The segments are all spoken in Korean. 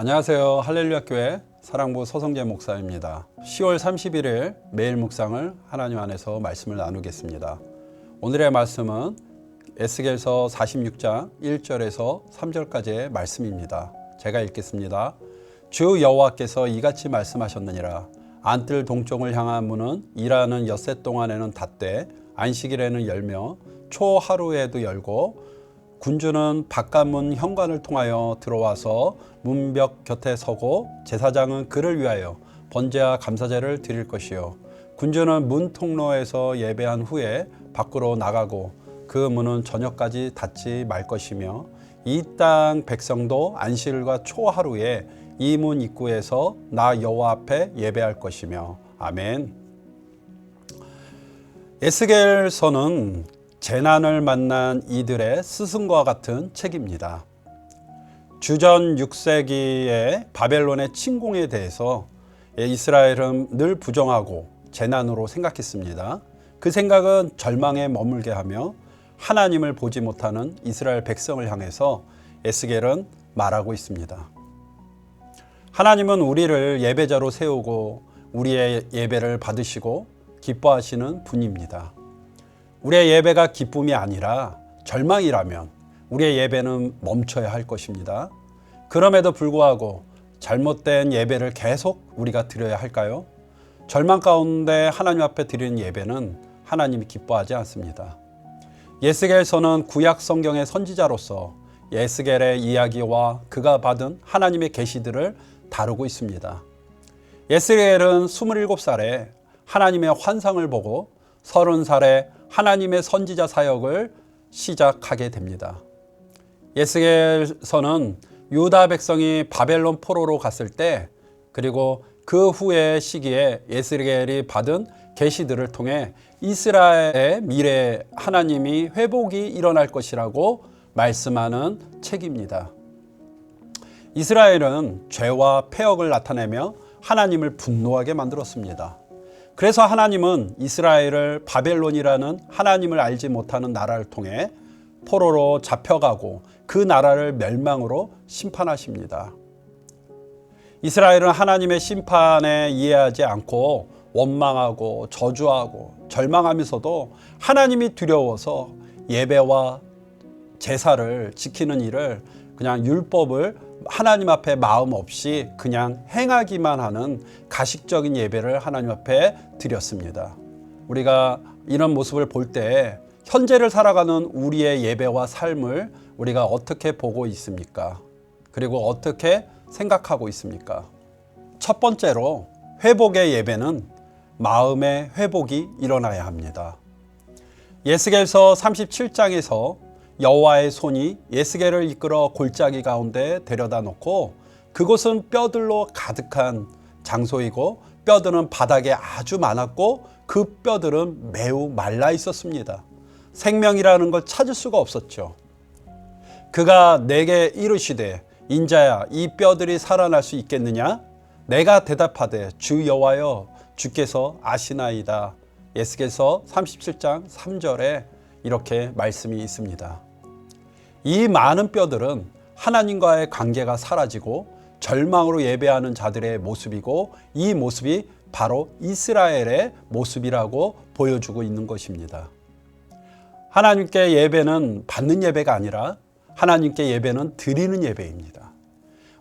안녕하세요. 할렐루야 교회 사랑부 서성재 목사입니다. 10월 31일 매일 묵상을 하나님 안에서 말씀을 나누겠습니다. 오늘의 말씀은 에스겔서 46장 1절에서 3절까지의 말씀입니다. 제가 읽겠습니다. 주 여호와께서 이같이 말씀하셨느니라 안뜰 동쪽을 향한 문은 일하는 엿새 동안에는 닫되 안식일에는 열며 초 하루에도 열고 군주는 바깥문 현관을 통하여 들어와서 문벽 곁에 서고 제사장은 그를 위하여 번제와 감사제를 드릴 것이요 군주는 문 통로에서 예배한 후에 밖으로 나가고 그 문은 저녁까지 닫지 말 것이며 이 땅 백성도 안식일과 초하루에 이 문 입구에서 나 여호와 앞에 예배할 것이며 아멘. 에스겔서는 재난을 만난 이들의 스승과 같은 책입니다. 주전 6세기의 바벨론의 침공에 대해서 이스라엘은 늘 부정하고 재난으로 생각했습니다. 그 생각은 절망에 머물게 하며 하나님을 보지 못하는 이스라엘 백성을 향해서 에스겔은 말하고 있습니다. 하나님은 우리를 예배자로 세우고 우리의 예배를 받으시고 기뻐하시는 분입니다. 우리의 예배가 기쁨이 아니라 절망이라면 우리의 예배는 멈춰야 할 것입니다. 그럼에도 불구하고 잘못된 예배를 계속 우리가 드려야 할까요? 절망 가운데 하나님 앞에 드리는 예배는 하나님이 기뻐하지 않습니다. 예스겔서는 구약 성경의 선지자로서 예스겔의 이야기와 그가 받은 하나님의 계시들을 다루고 있습니다. 예스겔은 27살에 하나님의 환상을 보고 30살에 하나님의 선지자 사역을 시작하게 됩니다. 예스겔서는 유다 백성이 바벨론 포로로 갔을 때 그리고 그 후의 시기에 예스겔이 받은 계시들을 통해 이스라엘의 미래 하나님이 회복이 일어날 것이라고 말씀하는 책입니다. 이스라엘은 죄와 폐역을 나타내며 하나님을 분노하게 만들었습니다. 그래서 하나님은 이스라엘을 바벨론이라는 하나님을 알지 못하는 나라를 통해 포로로 잡혀가고 그 나라를 멸망으로 심판하십니다. 이스라엘은 하나님의 심판에 이해하지 않고 원망하고 저주하고 절망하면서도 하나님이 두려워서 예배와 제사를 지키는 일을 그냥 율법을 하나님 앞에 마음 없이 그냥 행하기만 하는 가식적인 예배를 하나님 앞에 드렸습니다. 우리가 이런 모습을 볼 때 현재를 살아가는 우리의 예배와 삶을 우리가 어떻게 보고 있습니까? 그리고 어떻게 생각하고 있습니까? 첫 번째로 회복의 예배는 마음의 회복이 일어나야 합니다. 예스겔서 37장에서 여호와의 손이 예스겔을 이끌어 골짜기 가운데 데려다 놓고 그곳은 뼈들로 가득한 장소이고 뼈들은 바닥에 아주 많았고 그 뼈들은 매우 말라 있었습니다. 생명이라는 걸 찾을 수가 없었죠. 그가 내게 이르시되 인자야 이 뼈들이 살아날 수 있겠느냐? 내가 대답하되 주 여호와여 주께서 아시나이다. 예스겔서 37장 3절에 이렇게 말씀이 있습니다. 이 많은 뼈들은 하나님과의 관계가 사라지고 절망으로 예배하는 자들의 모습이고 이 모습이 바로 이스라엘의 모습이라고 보여주고 있는 것입니다. 하나님께 예배는 받는 예배가 아니라 하나님께 예배는 드리는 예배입니다.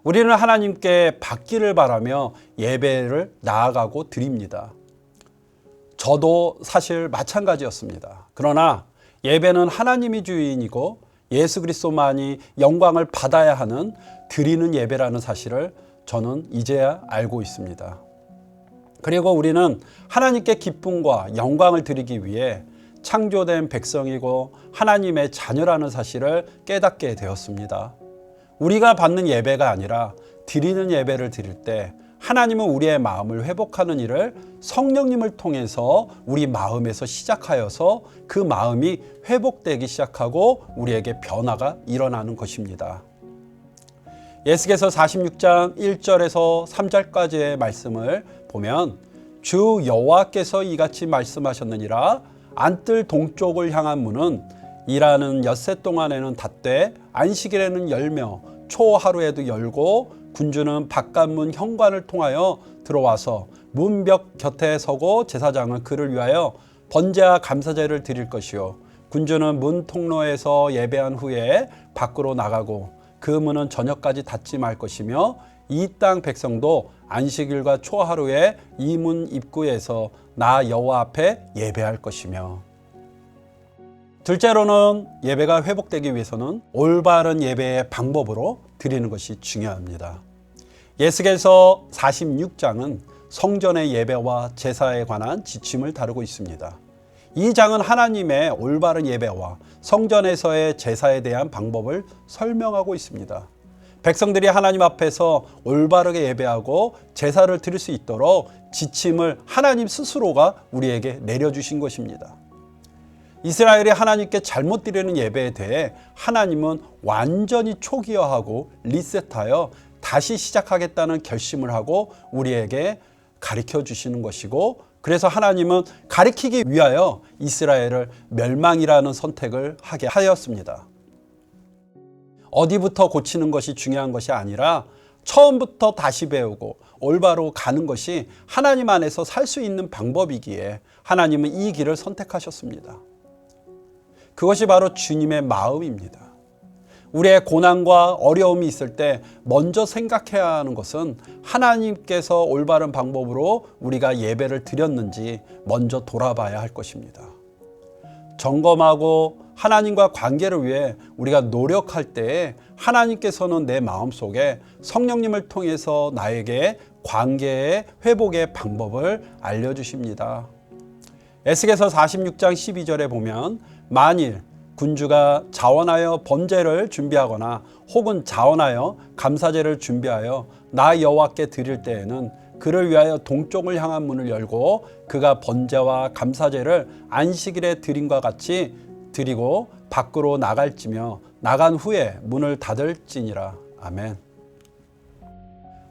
우리는 하나님께 받기를 바라며 예배를 나아가고 드립니다. 저도 사실 마찬가지였습니다. 그러나 예배는 하나님이 주인이고 예수 그리스도만이 영광을 받아야 하는 드리는 예배라는 사실을 저는 이제야 알고 있습니다. 그리고 우리는 하나님께 기쁨과 영광을 드리기 위해 창조된 백성이고 하나님의 자녀라는 사실을 깨닫게 되었습니다. 우리가 받는 예배가 아니라 드리는 예배를 드릴 때 하나님은 우리의 마음을 회복하는 일을 성령님을 통해서 우리 마음에서 시작하여서 그 마음이 회복되기 시작하고 우리에게 변화가 일어나는 것입니다. 예수께서 46장 1절에서 3절까지의 말씀을 보면 주 여호와께서 이같이 말씀하셨느니라 안뜰 동쪽을 향한 문은 일하는 엿새 동안에는 닫되 안식일에는 열며 초하루에도 열고 군주는 바깥문 현관을 통하여 들어와서 문벽 곁에 서고 제사장은 그를 위하여 번제와 감사제를 드릴 것이요. 군주는 문 통로에서 예배한 후에 밖으로 나가고 그 문은 저녁까지 닫지 말 것이며 이 땅 백성도 안식일과 초하루에 이 문 입구에서 나 여호와 앞에 예배할 것이며 둘째로는 예배가 회복되기 위해서는 올바른 예배의 방법으로 드리는 것이 중요합니다. 예스겔서 46장은 성전의 예배와 제사에 관한 지침을 다루고 있습니다. 이 장은 하나님의 올바른 예배와 성전에서의 제사에 대한 방법을 설명하고 있습니다. 백성들이 하나님 앞에서 올바르게 예배하고 제사를 드릴 수 있도록 지침을 하나님 스스로가 우리에게 내려주신 것입니다. 이스라엘이 하나님께 잘못 드리는 예배에 대해 하나님은 완전히 초기화하고 리셋하여 다시 시작하겠다는 결심을 하고 우리에게 가르쳐 주시는 것이고 그래서 하나님은 가리키기 위하여 이스라엘을 멸망이라는 선택을 하게 하였습니다. 어디부터 고치는 것이 중요한 것이 아니라 처음부터 다시 배우고 올바로 가는 것이 하나님 안에서 살 수 있는 방법이기에 하나님은 이 길을 선택하셨습니다. 그것이 바로 주님의 마음입니다. 우리의 고난과 어려움이 있을 때 먼저 생각해야 하는 것은 하나님께서 올바른 방법으로 우리가 예배를 드렸는지 먼저 돌아봐야 할 것입니다. 점검하고 하나님과 관계를 위해 우리가 노력할 때에 하나님께서는 내 마음 속에 성령님을 통해서 나에게 관계의 회복의 방법을 알려주십니다. 에스겔서 46장 12절에 보면 만일 군주가 자원하여 번제를 준비하거나 혹은 자원하여 감사제를 준비하여 나 여호와께 드릴 때에는 그를 위하여 동쪽을 향한 문을 열고 그가 번제와 감사제를 안식일에 드림과 같이 드리고 밖으로 나갈지며 나간 후에 문을 닫을지니라 아멘.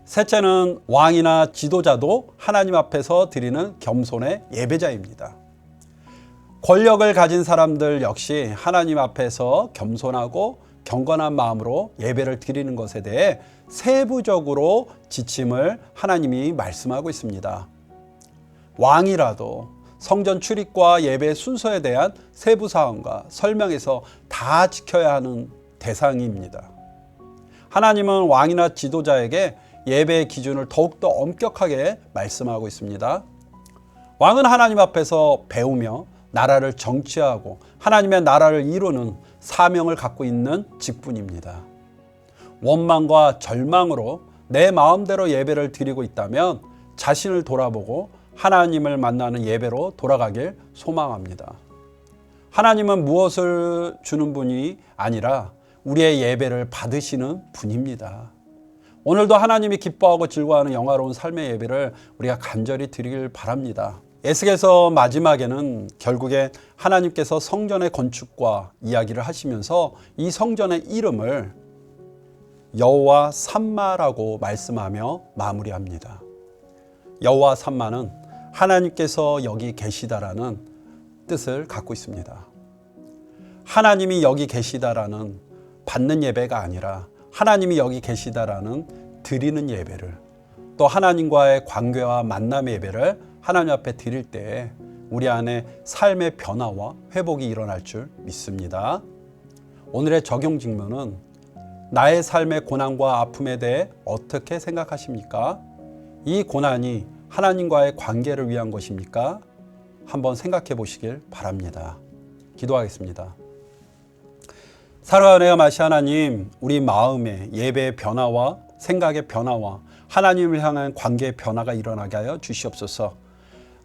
셋째는 왕이나 지도자도 하나님 앞에서 드리는 겸손의 예배자입니다. 권력을 가진 사람들 역시 하나님 앞에서 겸손하고 경건한 마음으로 예배를 드리는 것에 대해 세부적으로 지침을 하나님이 말씀하고 있습니다. 왕이라도 성전 출입과 예배 순서에 대한 세부 사항과 설명에서 다 지켜야 하는 대상입니다. 하나님은 왕이나 지도자에게 예배의 기준을 더욱더 엄격하게 말씀하고 있습니다. 왕은 하나님 앞에서 배우며 나라를 정치하고 하나님의 나라를 이루는 사명을 갖고 있는 직분입니다. 원망과 절망으로 내 마음대로 예배를 드리고 있다면 자신을 돌아보고 하나님을 만나는 예배로 돌아가길 소망합니다. 하나님은 무엇을 주는 분이 아니라 우리의 예배를 받으시는 분입니다. 오늘도 하나님이 기뻐하고 즐거워하는 영화로운 삶의 예배를 우리가 간절히 드리길 바랍니다. 에스겔서 마지막에는 결국에 하나님께서 성전의 건축과 이야기를 하시면서 이 성전의 이름을 여호와 삼마라고 말씀하며 마무리합니다. 여호와 삼마는 하나님께서 여기 계시다라는 뜻을 갖고 있습니다. 하나님이 여기 계시다라는 받는 예배가 아니라 하나님이 여기 계시다라는 드리는 예배를 또 하나님과의 관계와 만남의 예배를 하나님 앞에 드릴 때 우리 안에 삶의 변화와 회복이 일어날 줄 믿습니다. 오늘의 적용 질문은 나의 삶의 고난과 아픔에 대해 어떻게 생각하십니까? 이 고난이 하나님과의 관계를 위한 것입니까? 한번 생각해 보시길 바랍니다. 기도하겠습니다. 사랑하는 마시 하나님, 우리 마음의 예배의 변화와 생각의 변화와 하나님을 향한 관계의 변화가 일어나게 하여 주시옵소서.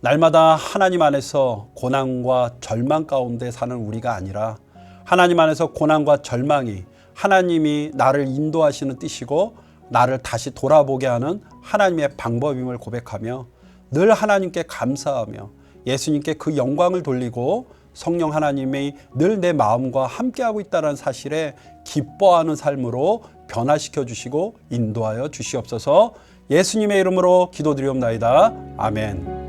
날마다 하나님 안에서 고난과 절망 가운데 사는 우리가 아니라 하나님 안에서 고난과 절망이 하나님이 나를 인도하시는 뜻이고 나를 다시 돌아보게 하는 하나님의 방법임을 고백하며 늘 하나님께 감사하며 예수님께 그 영광을 돌리고 성령 하나님이 늘 내 마음과 함께하고 있다는 사실에 기뻐하는 삶으로 변화시켜 주시고 인도하여 주시옵소서 예수님의 이름으로 기도드리옵나이다. 아멘.